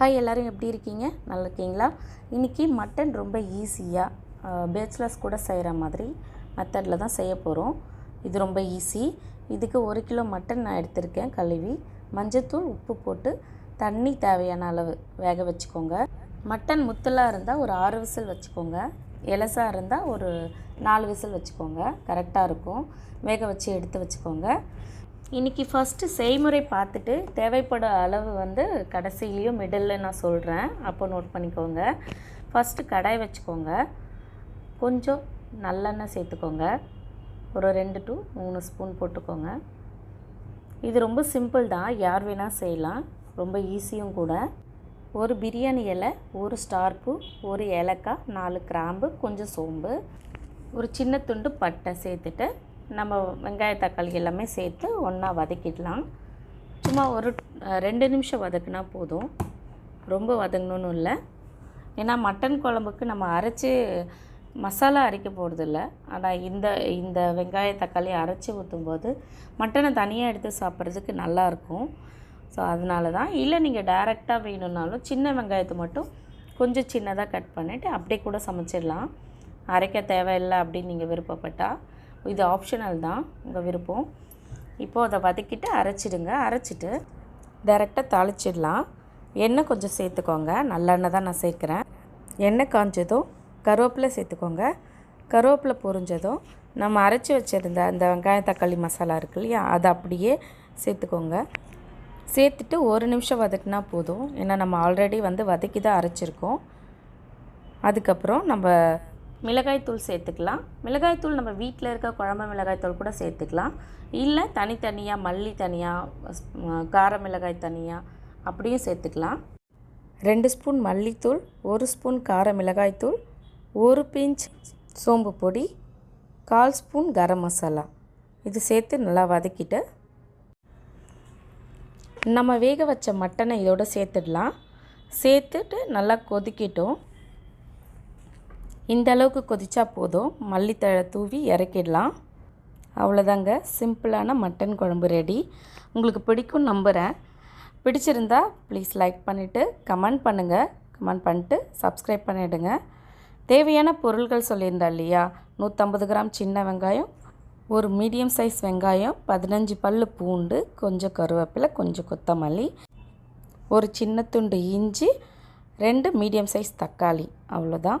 Hi எல்லோரும் எப்படி இருக்கீங்க? நல்லா இருக்கீங்களா? இன்றைக்கி மட்டன் ரொம்ப ஈஸியாக பேச்சுலர்ஸ் கூட செய்கிற மாதிரி மெத்தடில் தான் செய்ய போகிறோம் இது ரொம்ப ஈஸி இதுக்கு ஒரு கிலோ மட்டன் நான் எடுத்திருக்கேன் கழுவி. மஞ்சத்தூள் உப்பு போட்டு தண்ணி தேவையான அளவு வேக வச்சுக்கோங்க. மட்டன் முத்தலாக இருந்தால் ஒரு ஆறு விசில் வச்சுக்கோங்க. எலசாக இருந்தால் ஒரு நாலு விசில் வச்சுக்கோங்க. கரெக்டாக இருக்கும். வேக வச்சு எடுத்து வச்சுக்கோங்க. இன்றைக்கி ஃபஸ்ட்டு செய்முறை பார்த்துட்டு தேவைப்படும் அளவு வந்து கடைசியிலையும் மிடில் நான் சொல்கிறேன் அப்போ நோட் பண்ணிக்கோங்க. ஃபஸ்ட்டு கடாய் வச்சுக்கோங்க. கொஞ்சம் நல்லெண்ணெய் சேர்த்துக்கோங்க. ஒரு ரெண்டு டு மூணு ஸ்பூன் போட்டுக்கோங்க. இது ரொம்ப சிம்பிள் தான். யார் வேணால் செய்யலாம். ரொம்ப ஈஸியும் கூட. ஒரு பிரியாணி இலை ஒரு ஸ்டார்பு ஒரு ஏலக்காய் நாலு கிராம்பு கொஞ்சம் சோம்பு. ஒரு சின்ன துண்டு பட்டை சேர்த்துட்டு நம்ம வெங்காய தக்காளி எல்லாமே சேர்த்து ஒன்றா வதக்கிடலாம். சும்மா ஒரு ரெண்டு நிமிஷம் வதக்குனா போதும். ரொம்ப வதங்கணும்னு இல்லை. ஏன்னா மட்டன் குழம்புக்கு நம்ம அரைச்சி மசாலா அரைக்க போகிறதில்ல ஆனால் இந்த இந்த வெங்காய தக்காளி அரைச்சி ஊற்றும்போது மட்டனை தனியாக எடுத்து சாப்பிட்றதுக்கு நல்லாயிருக்கும் ஸோ அதனால தான் இல்லை நீங்கள் டைரெக்டாக வேணும்னாலும் சின்ன வெங்காயத்தை மட்டும் கொஞ்சம் சின்னதாக கட் பண்ணிவிட்டு அப்படியே கூட சமைச்சிடலாம். அரைக்க தேவையில்லை அப்படின்னு நீங்கள் விருப்பப்பட்டால் இது ஆப்ஷனல் தான் உங்கள் விருப்பம். இப்போது அதை வதக்கிட்டு அரைச்சிடுங்க. அரைச்சிட்டு டைரெக்டாக தாளிச்சிடலாம். எண்ணெய் கொஞ்சம் சேர்த்துக்கோங்க. நல்லெண்ணெய் தான் நான் சேர்க்குறேன். எண்ணெய் காஞ்சதும் கருவேப்பிலை சேர்த்துக்கோங்க. கருவேப்பிலை பொரிஞ்சதும் நம்ம அரைச்சி வச்சுருந்த அந்த வெங்காயம் தக்காளி மசாலா இருக்கு இல்லையா அதை அப்படியே சேர்த்துக்கோங்க. சேர்த்துட்டு ஒரு நிமிஷம் வதக்கினா போதும். ஏன்னா நம்ம ஆல்ரெடி வந்து வதக்கி தான் அரைச்சிருக்கோம். அதுக்கப்புறம் நம்ம மிளகாய்த்தூள் சேர்த்துக்கலாம். மிளகாய்த்தூள் நம்ம வீட்டில் இருக்க குழம்பு மிளகாய்த்தூள் கூட சேர்த்துக்கலாம். இல்லை தனித்தனியாக மல்லி தனியாக கார மிளகாய் தனியாக அப்படியும் சேர்த்துக்கலாம். ரெண்டு ஸ்பூன் மல்லித்தூள் ஒரு ஸ்பூன் கார மிளகாய்த்தூள் ஒரு பிஞ்ச் சோம்பு பொடி கால் ஸ்பூன் கரம் மசாலா. இது சேர்த்து நல்லா வதக்கிட்டு நம்ம வேக வச்ச மட்டனை இதோட சேர்த்துடலாம். சேர்த்துட்டு நல்லா கொதிக்கிட்டோம். இந்த அளவுக்கு கொதிச்சா போதும். மல்லித்தழை தூவி இறக்கிடலாம். அவ்வளோதாங்க சிம்பிளான மட்டன் குழம்பு ரெடி. உங்களுக்கு பிடிக்கும் நம்புகிறேன் பிடிச்சிருந்தா ப்ளீஸ் லைக் பண்ணிவிட்டு கமெண்ட் பண்ணுங்கள் கமெண்ட் பண்ணிட்டு சப்ஸ்கிரைப் பண்ணிவிடுங்க தேவையான பொருள்கள் சொல்லியிருந்தா இல்லையா? நூற்றம்பது கிராம் சின்ன வெங்காயம் ஒரு மீடியம் சைஸ் வெங்காயம் பதினஞ்சு பல் பூண்டு கொஞ்சம் கருவேப்பிலை கொஞ்சம் கொத்தமல்லி ஒரு சின்ன துண்டு இஞ்சி ரெண்டு மீடியம் சைஸ் தக்காளி. அவ்வளோதான்